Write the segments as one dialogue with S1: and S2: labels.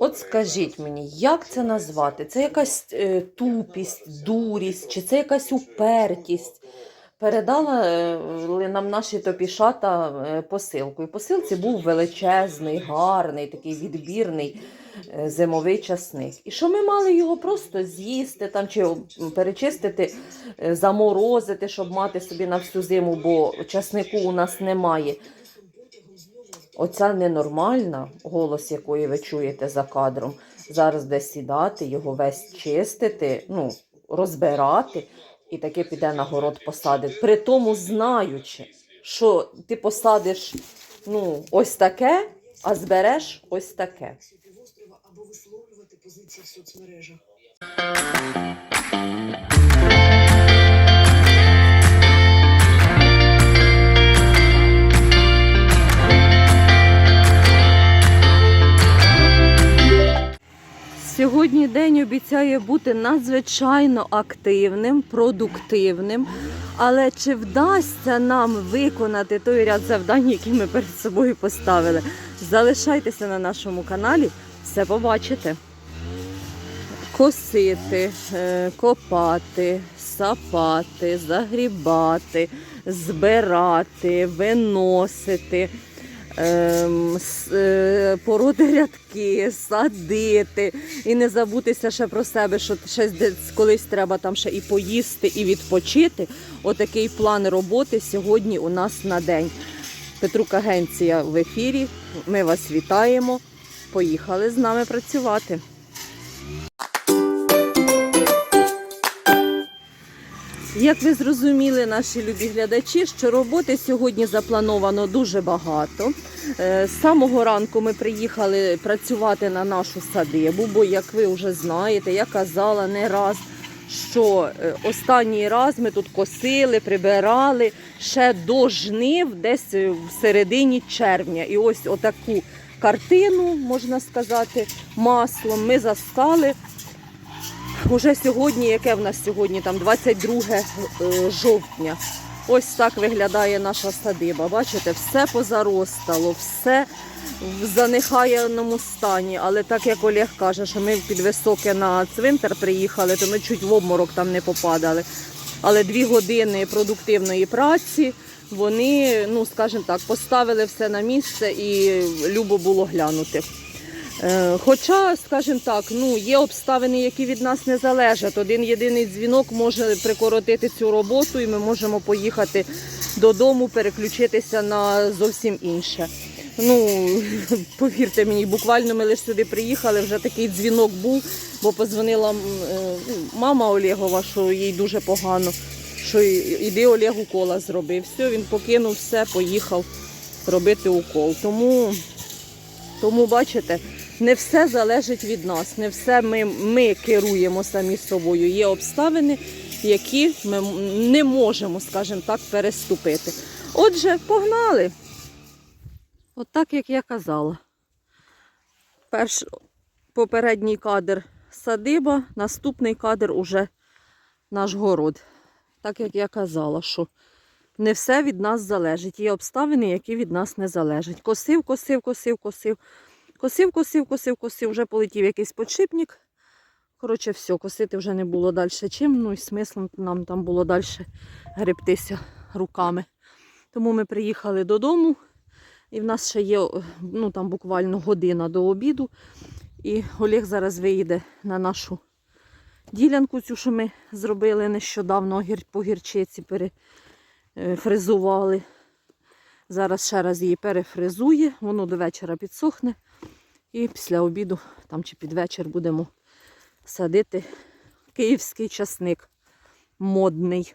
S1: От скажіть мені, як це назвати? Це якась е, тупість, дурість, чи це якась упертість? Передала е, нам наші топішата е, посилку. І посилці був величезний, гарний, такий відбірний зимовий часник. І що ми мали його просто з'їсти там, чи перечистити, заморозити, щоб мати собі на всю зиму, бо часнику у нас немає. Оця ненормальна, голос якої ви чуєте за кадром, зараз де сідати, його весь чистити, ну, розбирати, і таки піде на город посадить. При тому знаючи, що ти посадиш ну, ось таке, а збереш ось таке.
S2: або висловлювати позиції в соцмережах.
S1: Сьогодні день обіцяє бути надзвичайно активним, продуктивним. Але чи вдасться нам виконати той ряд завдань, які ми перед собою поставили? Залишайтеся на нашому каналі, все побачите. Косити, е, копати, сапати, загрібати, збирати, виносити, ем, е, пороти рядки, садити. І не забутися ще про себе, що ще десь колись треба там ще і поїсти, і відпочити. Отакий план роботи сьогодні у нас на день. Петрук Агенція в ефірі. Ми вас вітаємо. Поїхали з нами працювати. Як ви зрозуміли, наші любі глядачі, що роботи сьогодні заплановано дуже багато. Е, З самого ранку ми приїхали працювати на нашу садибу, бо, як ви вже знаєте, я казала не раз, що е, останній раз ми тут косили, прибирали ще до жнив, десь е, в середині червня. І ось отаку картину, можна сказати, маслом ми застали Уже сьогодні, яке в нас сьогодні, там 22 е, жовтня. Ось так виглядає наша садиба. Бачите, все позаростало, все в занехаяному стані. Але так як Олег каже, що ми під високе на цвинтар приїхали, то ми чуть в обморок там не попадали. Але дві години продуктивної праці вони, ну скажімо так, поставили все на місце і любо було глянути. Е, Хоча, скажімо так, ну є обставини, які від нас не залежать. Один єдиний дзвінок може прикоротити цю роботу, і ми можемо поїхати додому, переключитися на зовсім інше. Ну, повірте мені, буквально ми лише сюди приїхали, вже такий дзвінок був, бо позвонила е, ну, мама Олегова, що їй дуже погано, що іди Олег укола зроби. Все, він покинув все, поїхав робити укол. Тому, тому бачите, не все залежить від нас, не все ми, ми керуємо самі собою. Є обставини, які ми не можемо, скажімо так, переступити. Отже, погнали. От так, як я казала. Перш попередній кадр садиба, наступний кадр уже наш город. Так як я казала, що не все від нас залежить. Є обставини, які від нас не залежать. Косив, косив, косив, косив. Косив, косив, косив, косив, вже полетів якийсь подшипник. Коротше, все, косити вже не було далі чим. Ну і смислом нам там було далі гребтися руками. Тому ми приїхали додому, і в нас ще є ну, там буквально година до обіду. І Олег зараз виїде на нашу ділянку, цю, що ми зробили нещодавно по гірчиці, перефризували. Зараз ще раз її перефризує, воно до вечора підсохне. І після обіду, там чи під вечір, будемо садити київський часник модний.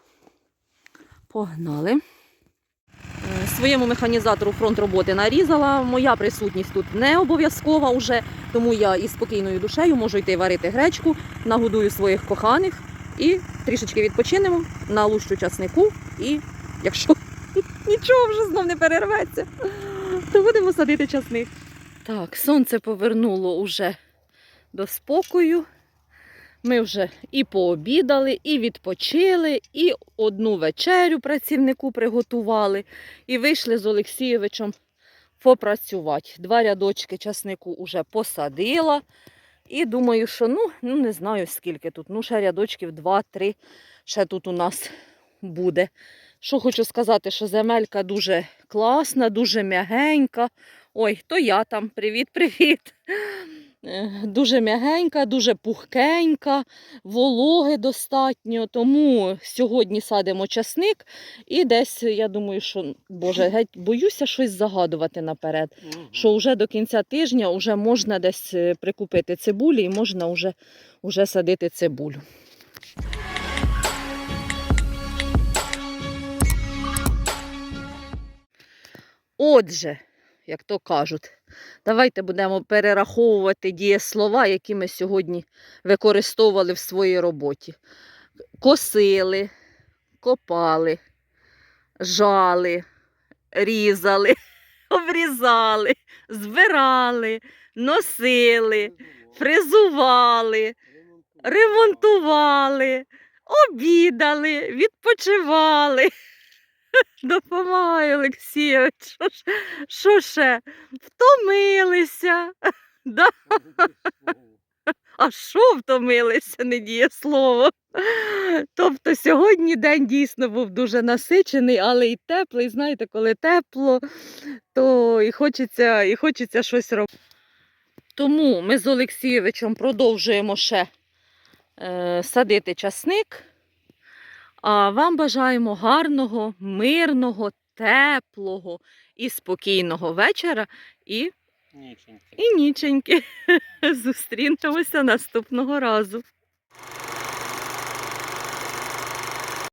S1: Погнали. Е, Своєму механізатору фронт роботи нарізала. Моя присутність тут не обов'язкова вже, тому я із спокійною душею можу йти варити гречку, нагодую своїх коханих і трішечки відпочинемо, налущу часнику. І якщо нічого вже знов не перерветься, то будемо садити часник. Так, сонце повернуло уже до спокою. Ми вже і пообідали, і відпочили, і одну вечерю працівнику приготували, і вийшли з Олексійовичем попрацювати. Два рядочки часнику вже посадила. І думаю, що ну, ну не знаю скільки тут. Ну, ще рядочків 2-3 ще тут у нас буде. Що хочу сказати, що земелька дуже класна, дуже м'ягенька. Ой, то я там. Привіт-привіт. Е, Дуже м'ягенька, дуже пухкенька, вологи достатньо. Тому сьогодні садимо часник і десь, я думаю, що, боже, геть боюся щось загадувати наперед що вже до кінця тижня вже можна десь е, прикупити цибулі і можна вже, вже садити цибулю. Отже, як то кажуть, давайте будемо перераховувати дієслова, які ми сьогодні використовували в своїй роботі. Косили, копали, жали, різали, обрізали, збирали, носили, фрезували, ремонтували, обідали, відпочивали. Допомагай, Олексійович. Що, ж- що ще? Втомилися. Да? А що втомилися, не діє слово. Тобто сьогодні день дійсно був дуже насичений, але і теплий. Знаєте, коли тепло, то і хочеться, і хочеться щось робити. Тому ми з Олексійовичем продовжуємо ще е, садити часник. А вам бажаємо гарного, мирного, теплого і спокійного вечора і,
S3: Ніченьки.
S1: і ніченьки. Зустрінемося наступного разу.